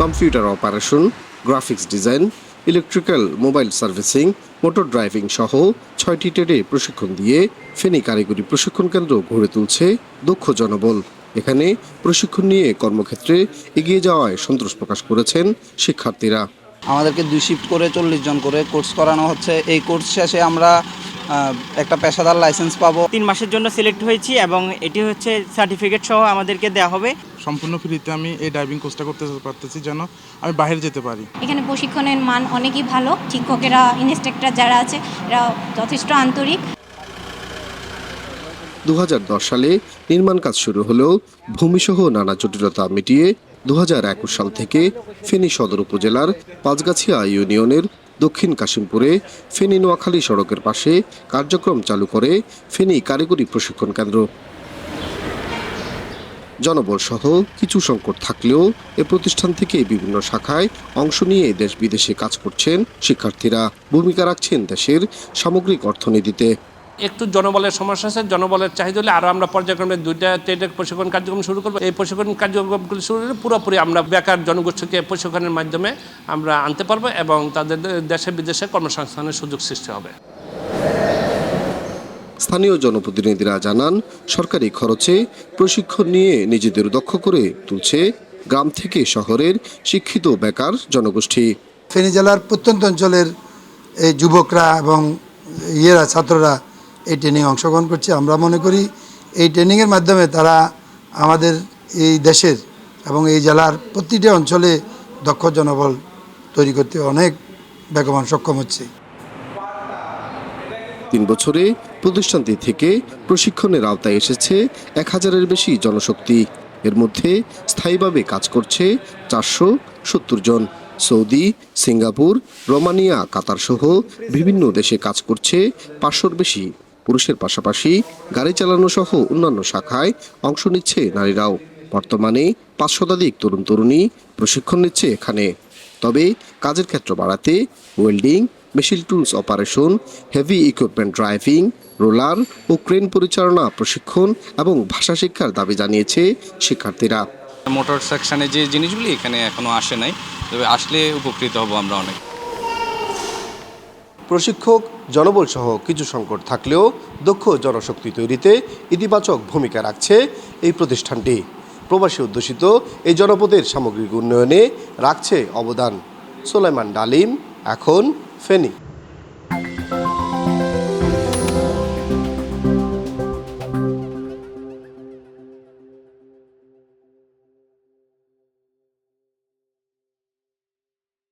Computer operation, graphics design, electrical mobile servicing, motor driving সহ ছয়টি ট্রেডে প্রশিক্ষণ দিয়ে ফেনী কারিগরি প্রশিক্ষণ কেন্দ্র গড়ে তুলছে দক্ষ জনবল। এখানে প্রশিক্ষণ নিয়ে কর্মক্ষেত্রে এগিয়ে যাওয়ায় সন্তোষ প্রকাশ করেছেন শিক্ষার্থীরা। আমাদেরকে দুই শিফট করে চল্লিশ জন করে কোর্স করানো হচ্ছে। এই কোর্স শেষে আমরা একটা পেশাদার লাইসেন্স পাবো। তিন মাসের জন্য সিলেক্ট হয়েছি এবং এটি হচ্ছে সার্টিফিকেট সহ আমাদেরকে দেওয়া হবে। সম্পূর্ণ ফ্রিতে আমি এই ড্রাইভিং কোর্সটা করতে পারতেছি যেন আমি বাইরে যেতে পারি। এখানে প্রশিক্ষণের মান অনেকই ভালো। শিক্ষকেরা ইনস্ট্রাক্টর যারা আছে এরা যথেষ্ট আন্তরিক। দু হাজার দশ সালে নির্মাণ কাজ শুরু হলেও ভূমিসহ নানা জটিলতা মিটিয়ে দু হাজার একুশ সাল থেকে ফেনী সদর উপজেলার পাঁচগাছিয়া ইউনিয়নের দক্ষিণ কাশিমপুরে ফেনী নোয়াখালী সড়কের পাশে কার্যক্রম চালু করে ফেনী কারিগরি প্রশিক্ষণ কেন্দ্র। জনবল সহ কিছু সংকট থাকলেও এ প্রতিষ্ঠান থেকে বিভিন্ন শাখায় অংশ নিয়ে দেশ বিদেশে কাজ করছেন শিক্ষার্থীরা। ভূমিকা রাখছেন দেশের সামগ্রিক অর্থনীতিতে। একটু জনবলের সমস্যা আছে জনবলের চাহিদা হলে আরও আমরা পর্যায়ক্রমে দুইটা ট্রেডের প্রশিক্ষণ কার্যক্রম শুরু করব। এই প্রশিক্ষণ কার্যক্রমগুলো শুরু হলে পুরোপুরি আমরা বেকার জনগোষ্ঠীকে প্রশিক্ষণের মাধ্যমে আমরা আনতে পারব এবং তাদের দেশে বিদেশে কর্মসংস্থানের সুযোগ সৃষ্টি হবে। স্থানীয় জনপ্রতিনিধিরা জানান সরকারি খরচে প্রশিক্ষণ নিয়ে নিজেদের দক্ষ করে তুলছে গ্রাম থেকে শহরের শিক্ষিত বেকার জনগোষ্ঠী। ফেনী জেলার প্রত্যন্ত অঞ্চলের এই যুবকরা এবং ইয়েরা ছাত্ররা এই ট্রেনিংয়ে অংশগ্রহণ করছে। আমরা মনে করি এই ট্রেনিংয়ের মাধ্যমে তারা আমাদের এই দেশের এবং এই জেলার প্রতিটি অঞ্চলে দক্ষ জনবল তৈরি করতে অনেক বেগবান সক্ষম হচ্ছে। তিন বছরে প্রতিষ্ঠানটি থেকে প্রশিক্ষণের আওতায় এসেছে এক হাজারের বেশি জনশক্তি। এর মধ্যে স্থায়ীভাবে কাজ করছে চারশো সত্তর জন। সৌদি, সিঙ্গাপুর, রোমানিয়া, কাতার সহ বিভিন্ন দেশে কাজ করছে পাঁচশোর বেশি। পুরুষের পাশাপাশি গাড়ি চালানো সহ অন্যান্য শাখায় অংশ নিচ্ছে নারীরাও। বর্তমানে পাঁচ শতাধিক তরুণ তরুণী প্রশিক্ষণ নিচ্ছে এখানে। তবে কাজের ক্ষেত্র বাড়াতে welding, machine tools operation, heavy equipment driving, roller ও ক্রেন পরিচালনা, প্রশিক্ষণ এবং ভাষা শিক্ষার দাবি জানিয়েছে শিক্ষার্থীরা। মোটর সেকশনে যে জিনিসগুলি এখানে এখনও আসে নাই, তবে আসলে উপকৃত হব আমরা অনেক। প্রশিক্ষক, জনবল সহ কিছু সংকট থাকলেও দক্ষ জনশক্তি তৈরিতে ইতিবাচক ভূমিকা রাখছে এই প্রতিষ্ঠানটি। প্রবাসী অধ্যুষিত এই জনপদের সামগ্রিক উন্নয়নে রাখছে অবদান। সোলাইমান ডালিম, এখন ফেনী।